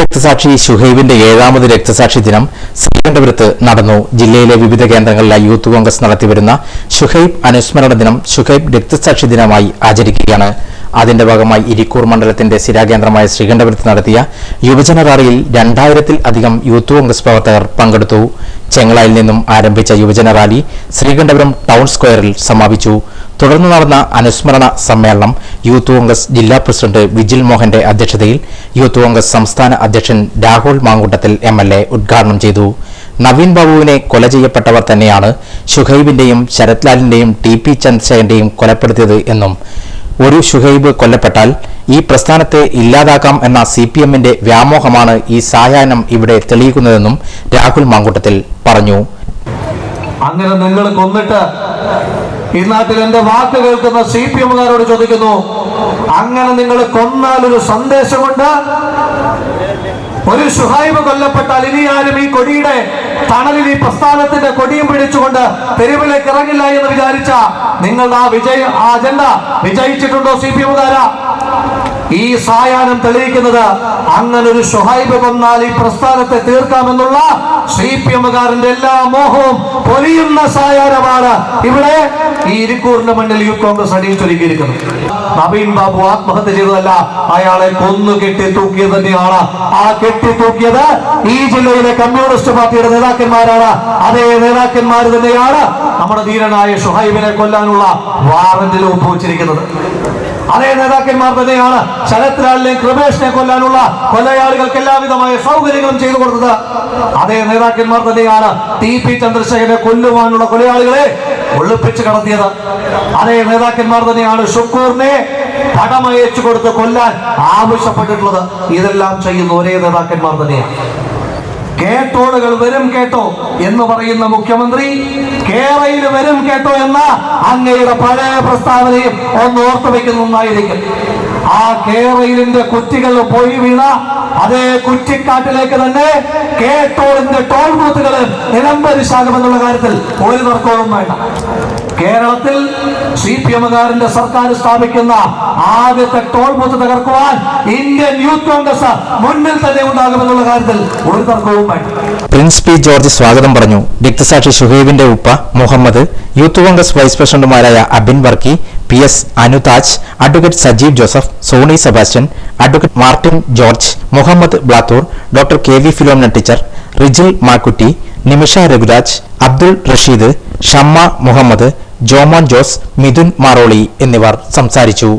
രക്തസാക്ഷി ഷുഹൈബിന്റെ ഏഴാമത് രക്തസാക്ഷി ദിനം ശ്രീകണ്ഠപുരത്ത് നടന്നു. ജില്ലയിലെ വിവിധ കേന്ദ്രങ്ങളിലായി യൂത്ത് കോൺഗ്രസ് നടത്തിവരുന്ന ഷുഹൈബ് അനുസ്മരണ ദിനം ഷുഹൈബ് രക്തസാക്ഷി ദിനമായി ആചരിക്കുകയാണ്. അതിന്റെ ഭാഗമായി ഇരിക്കൂർ മണ്ഡലത്തിന്റെ സ്ഥിരാകേന്ദ്രമായ ശ്രീകണ്ഠപുരത്ത് നടത്തിയ യുവജന റാലിയിൽ രണ്ടായിരത്തിൽ അധികം യൂത്ത് കോൺഗ്രസ് പ്രവർത്തകർ പങ്കെടുത്തു. ചെങ്ങളായിൽ നിന്നും ആരംഭിച്ച യുവജന റാലി ശ്രീകണ്ഠപുരം ടൗൺ സ്ക്വയറിൽ സമാപിച്ചു. തുടർന്ന് നടന്ന അനുസ്മരണ സമ്മേളനം യൂത്ത് കോൺഗ്രസ് ജില്ലാ പ്രസിഡന്റ് വിജിൽ മോഹന്റെ അധ്യക്ഷതയിൽ യൂത്ത് കോൺഗ്രസ് സംസ്ഥാന അധ്യക്ഷൻ Rahul Mankoottathil M L A ഉദ്ഘാടനം ചെയ്തു. നവീൻ ബാബുവിനെ കൊല ചെയ്യപ്പെട്ടവർ തന്നെയാണ് ഷുഹൈബിന്റെയും ശരത് ലാലിന്റെയും ടി പി ചന്ദ്രശേഖരന്റെയും കൊലപ്പെടുത്തിയത് എന്നും ഒരു ഷുഹൈബ് കൊല്ലപ്പെട്ടാൽ ഈ പ്രസ്ഥാനത്തെ ഇല്ലാതാക്കാം എന്ന സി പി എമ്മിന്റെ വ്യാമോഹമാണ് ഈ സായാഹ്നം ഇവിടെ തെളിയിക്കുന്നതെന്നും രാഹുൽ മാങ്കൂട്ടത്തിൽ പറഞ്ഞു. അങ്ങനെ നിങ്ങൾ കൊന്നിട്ട് ഈ നാട്ടിൽ എന്റെ വാക്ക് കേൾക്കുന്ന സി പി എമ്മുകാരോട് ചോദിക്കുന്നു അങ്ങനെ നിങ്ങൾ കൊന്നാൽ ഒരു സന്ദേശമുണ്ട്? ഒരു ഷുഹൈബ് കൊല്ലപ്പെട്ടാൽ ഇനി ആരും ഈ കൊടിയുടെ തണലിൽ ഈ പ്രസ്ഥാനത്തിന്റെ കൊടിയും പിടിച്ചുകൊണ്ട് തെരുവിലേക്ക് ഇറങ്ങില്ല എന്ന് വിചാരിച്ച നിങ്ങളുടെ ആ വിജയ ആ അജണ്ട വിജയിച്ചിട്ടുണ്ടോ സി പി എമ്മുകാര? ഈ സായാഹ്നം തെളിയിക്കുന്നത് അങ്ങനെ ഒരു ഷുഹൈബ് കൊന്നാൽ ഈ പ്രസ്ഥാനത്തെ തീർക്കാമെന്നുള്ള സി പി എമ്മുകാരന്റെ എല്ലാ മോഹവും പൊലിയുന്ന സായാഹ്നമാണ്. ഇവിടെ ഈ ഇരിക്കൂറിന്റെ മണ്ണിൽ യൂത്ത് കോൺഗ്രസ് അടിയിച്ചൊരുക്കിയിരിക്കുന്നത് നവീൻ ബാബു ആത്മഹത്യ ചെയ്തതല്ല അയാളെ കൊന്നു കെട്ടി തൂക്കിയത് തന്നെയാണ്. ആ കെട്ടി തൂക്കിയത് ഈ ജില്ലയിലെ കമ്മ്യൂണിസ്റ്റ് പാർട്ടിയുടെ നേതാക്കന്മാരാണ്. അതേ നേതാക്കന്മാർ തന്നെയാണ് നമ്മുടെ ധീരനായ ഷുഹൈബിനെ കൊല്ലാനുള്ള വാറന്റിൽ ഒപ്പുവെച്ചിരിക്കുന്നത്. അതേ നേതാക്കന്മാർ തന്നെയാണ് ശരത് ലാലിനെയും കൃപേഷിനെ കൊല്ലാനുള്ള കൊലയാളികൾക്ക് എല്ലാവിധമായ സൗകര്യങ്ങളും ചെയ്തു കൊടുത്തത്. അതേ നേതാക്കന്മാർ തന്നെയാണ് ടി പി ചന്ദ്രശേഖരനെ കൊല്ലുവാനുള്ള കൊലയാളികളെ ഒളിപ്പിച്ച് കടത്തിയത്. അതേ നേതാക്കന്മാർ തന്നെയാണ് ഷുക്കൂറിനെ പടമയച്ചു കൊടുത്ത് കൊല്ലാൻ ആവശ്യപ്പെട്ടിട്ടുള്ളത്. ഇതെല്ലാം ചെയ്യുന്ന ഒരേ നേതാക്കന്മാർ തന്നെയാണ്. കേട്ടോടുകൾ വരും കേട്ടോ എന്ന് പറയുന്ന മുഖ്യമന്ത്രി. കേരളയിൽ വരും കേട്ടോ എന്ന അങ്ങയുടെ പഴയ പ്രസ്താവനയും ഒന്ന് ഓർത്തു വെക്കുന്നതായിരിക്കും ആ കേരളയിലിന്റെ കുറ്റികൾ പോയി വീണ അതേ കുറ്റിക്കാട്ടിലേക്ക് തന്നെ കേട്ടോളിന്റെ ടോൾ ബൂത്തുകൾ നിലംപരിശാകുമെന്നുള്ള കാര്യത്തിൽ ഒരു തർക്കവും വേണ്ട. കേരളത്തിൽ സി പി എമ്മുകാരന്റെ സർക്കാർ സ്ഥാപിക്കുന്ന ആദ്യത്തെ ടോൾ ബൂത്ത് തകർക്കുവാൻ ഇന്ത്യൻ യൂത്ത് കോൺഗ്രസ് മുന്നിൽ തന്നെ ഉണ്ടാകുമെന്നുള്ള കാര്യത്തിൽ ഒരു തർക്കവും പ്രിൻസ് പി ജോർജ് സ്വാഗതം പറഞ്ഞു. രക്തസാക്ഷി ഷുഹൈബിന്റെ ഉപ്പ മുഹമ്മദ് യൂത്ത് കോൺഗ്രസ് വൈസ് പ്രസിഡന്റുമാരായ Abin Varkey P S Anuthaj advocate Sajeev Joseph Sony Sebastian advocate Martin George Muhammad Blathur doctor K V Philomina teacher Rijil Makkutty Nimisha Raghuraj Abdul Rasheed Shamma Muhammad Jomon Jose Mithun Maroli എന്നിവർ സംസാരിച്ചു.